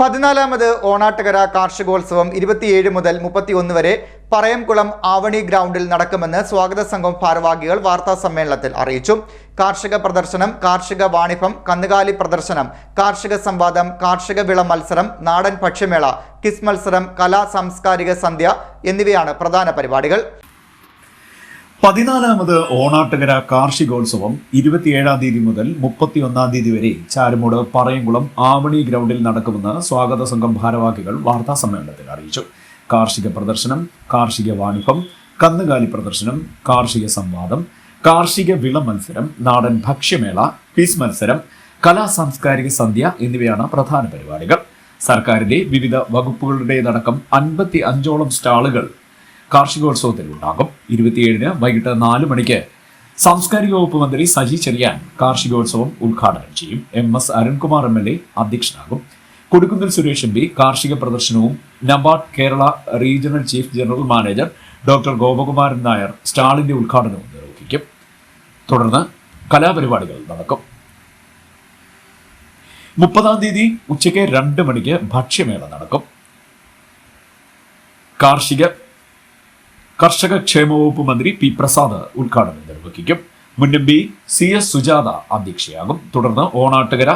പതിനാലാമത് ഓണാട്ടുകര കാർഷികോത്സവം ഇരുപത്തിയേഴ് മുതൽ മുപ്പത്തിയൊന്ന് വരെ പറയംകുളം ആവണി ഗ്രൗണ്ടിൽ നടക്കുമെന്ന് സ്വാഗത സംഘം ഭാരവാഹികൾ വാർത്താ സമ്മേളനത്തിൽ അറിയിച്ചു. കാർഷിക പ്രദർശനം കാർഷിക വാണിഭം കന്നുകാലി പ്രദർശനം കാർഷിക സംവാദം കാർഷിക വിള മത്സരം നാടൻ ഭക്ഷ്യമേള കിസ് മത്സരം കലാ സാംസ്കാരിക സന്ധ്യ എന്നിവയാണ് പ്രധാന പരിപാടികൾ. പതിനാലാമത് ഓണാട്ടുകര കാർഷികോത്സവം ഇരുപത്തിയേഴാം തീയതി മുതൽ മുപ്പത്തിയൊന്നാം തീയതി വരെ ചാരുമൂട് പറയംകുളം ആവണി ഗ്രൗണ്ടിൽ നടക്കുമെന്ന് സ്വാഗത സംഘം ഭാരവാഹികൾ വാർത്താ സമ്മേളനത്തിൽ അറിയിച്ചു. കാർഷിക പ്രദർശനം കാർഷിക വാണിഭം കന്നുകാലി പ്രദർശനം കാർഷിക സംവാദം കാർഷിക വിള മത്സരം നാടൻ ഭക്ഷ്യമേള ക്വിസ് മത്സരം കലാ സാംസ്കാരിക സന്ധ്യ എന്നിവയാണ് പ്രധാന പരിപാടികൾ. സർക്കാരിന്റെ വിവിധ വകുപ്പുകളുടേതടക്കം അൻപത്തി അഞ്ചോളം സ്റ്റാളുകൾ കാർഷികോത്സവത്തിൽ ഉണ്ടാകും ഇരുപത്തിയേഴിന് വൈകിട്ട് നാല് മണിക്ക് സാംസ്കാരിക വകുപ്പ് മന്ത്രി സജി ചെറിയാൻ കാർഷികോത്സവം ഉദ്ഘാടനം ചെയ്യും. M S Arunkumar M L A അധ്യക്ഷനാകും. Kodikunnil Suresh M P കാർഷിക പ്രദർശനവും NABARD Kerala regional chief general manager doctor Gopakumaran Nair സ്റ്റാളിന്റെ ഉദ്ഘാടനവും നിർവഹിക്കും. തുടർന്ന് കലാപരിപാടികൾ നടക്കും. മുപ്പതാം തീയതി ഉച്ചയ്ക്ക് രണ്ട് മണിക്ക് ഭക്ഷ്യമേള നടക്കും. കാർഷിക കർഷക ക്ഷേമ വകുപ്പ് മന്ത്രി പി പ്രസാദ് ഉദ്ഘാടനം നിർവഹിക്കും. മുൻ M P C S Sujatha അധ്യക്ഷയാകും. തുടർന്ന് ഓണാട്ടുകര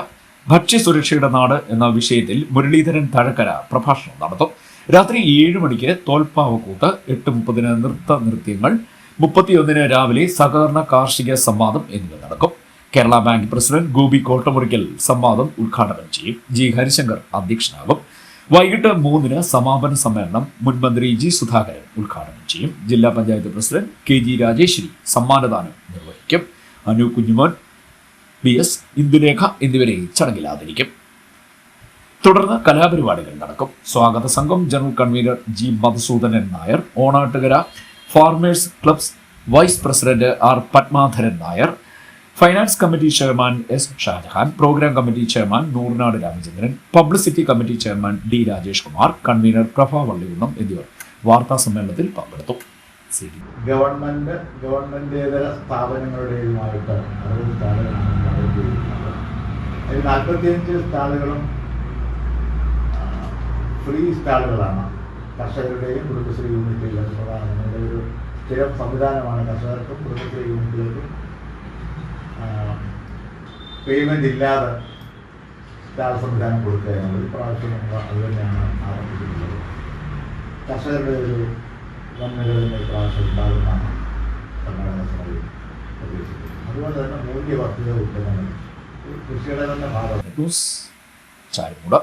ഭക്ഷ്യസുരക്ഷയുടെ നാട് എന്ന വിഷയത്തിൽ മുരളീധരൻ തഴക്കര പ്രഭാഷണം നടത്തും. രാത്രി ഏഴ് മണിക്ക് തോൽപ്പാവക്കൂത്ത് എട്ട് മുപ്പതിന് നൃത്ത നൃത്യങ്ങൾ മുപ്പത്തിയൊന്നിന് രാവിലെ സഹകരണ കാർഷിക സംവാദം എന്നിവ നടക്കും. കേരള ബാങ്ക് പ്രസിഡന്റ് ഗോപി കോട്ടമുറിക്കൽ സംവാദം ഉദ്ഘാടനം ചെയ്യും. ജി ഹരിശങ്കർ അധ്യക്ഷനാകും. വൈകിട്ട് മൂന്നിന് സമാപന സമ്മേളനം മുൻ മന്ത്രി ജി സുധാകരൻ ഉദ്ഘാടനം ചെയ്യും. ജില്ലാ panchayat president K G Rajeshwari സമ്മാനദാനം നിർവഹിക്കും. അനു കുഞ്ഞുമോൻ ബി എസ് ഇന്ദുലേഖ എന്നിവരെ ചടങ്ങിൽ ആദരിക്കും. തുടർന്ന് കലാപരിപാടികൾ നടക്കും. സ്വാഗത സംഘം general convener G Madhusoodanan Nair Onattukara farmers clubs vice president R Padmadharan Nair finance committee chairman S Shajahan programme committee chairman Noornad Ramachandran publicity committee chairman D Rajesh Kumar convener Prabha Vallikunnam എന്നിവർ വാർത്താ സമ്മേളനത്തിൽ പങ്കെടുത്തു. Government ഗവൺമെന്റേതര സ്ഥാപനങ്ങളുടേതുമായിട്ട് അറുപത് നാൽപ്പത്തിയഞ്ച് സ്റ്റാളുകളും free സ്റ്റാളുകളാണ് കർഷകരുടെയും കുടുംബശ്രീ യൂണിറ്റുകളും പ്രധാന ഒരു സ്ഥിരം സംവിധാനമാണ് കർഷകർക്കും കുടുംബശ്രീ യൂണിറ്റുകൾക്കും പേയ്മെന്റ് ഇല്ലാതെ സ്റ്റാൾ സംവിധാനം കൊടുക്കുക എന്നുള്ളത് ഇപ്രാവശ്യം നമ്മൾ അത് തന്നെയാണ് ആവർത്തിക്കുന്നത് കർഷകരുടെ ഒരു വൻനിരകളിൽ പ്രാവശ്യം ഉണ്ടാകുന്നതാണ് സംഘടന സമിതി പ്രതീക്ഷിക്കുന്നത് അതുകൊണ്ട് തന്നെ മൂല്യവർദ്ധിത ഉൽപ്പന്നങ്ങൾ കൃഷിയുടെ തന്നെ ഭാഗം. ചായ ചാരുമൂട്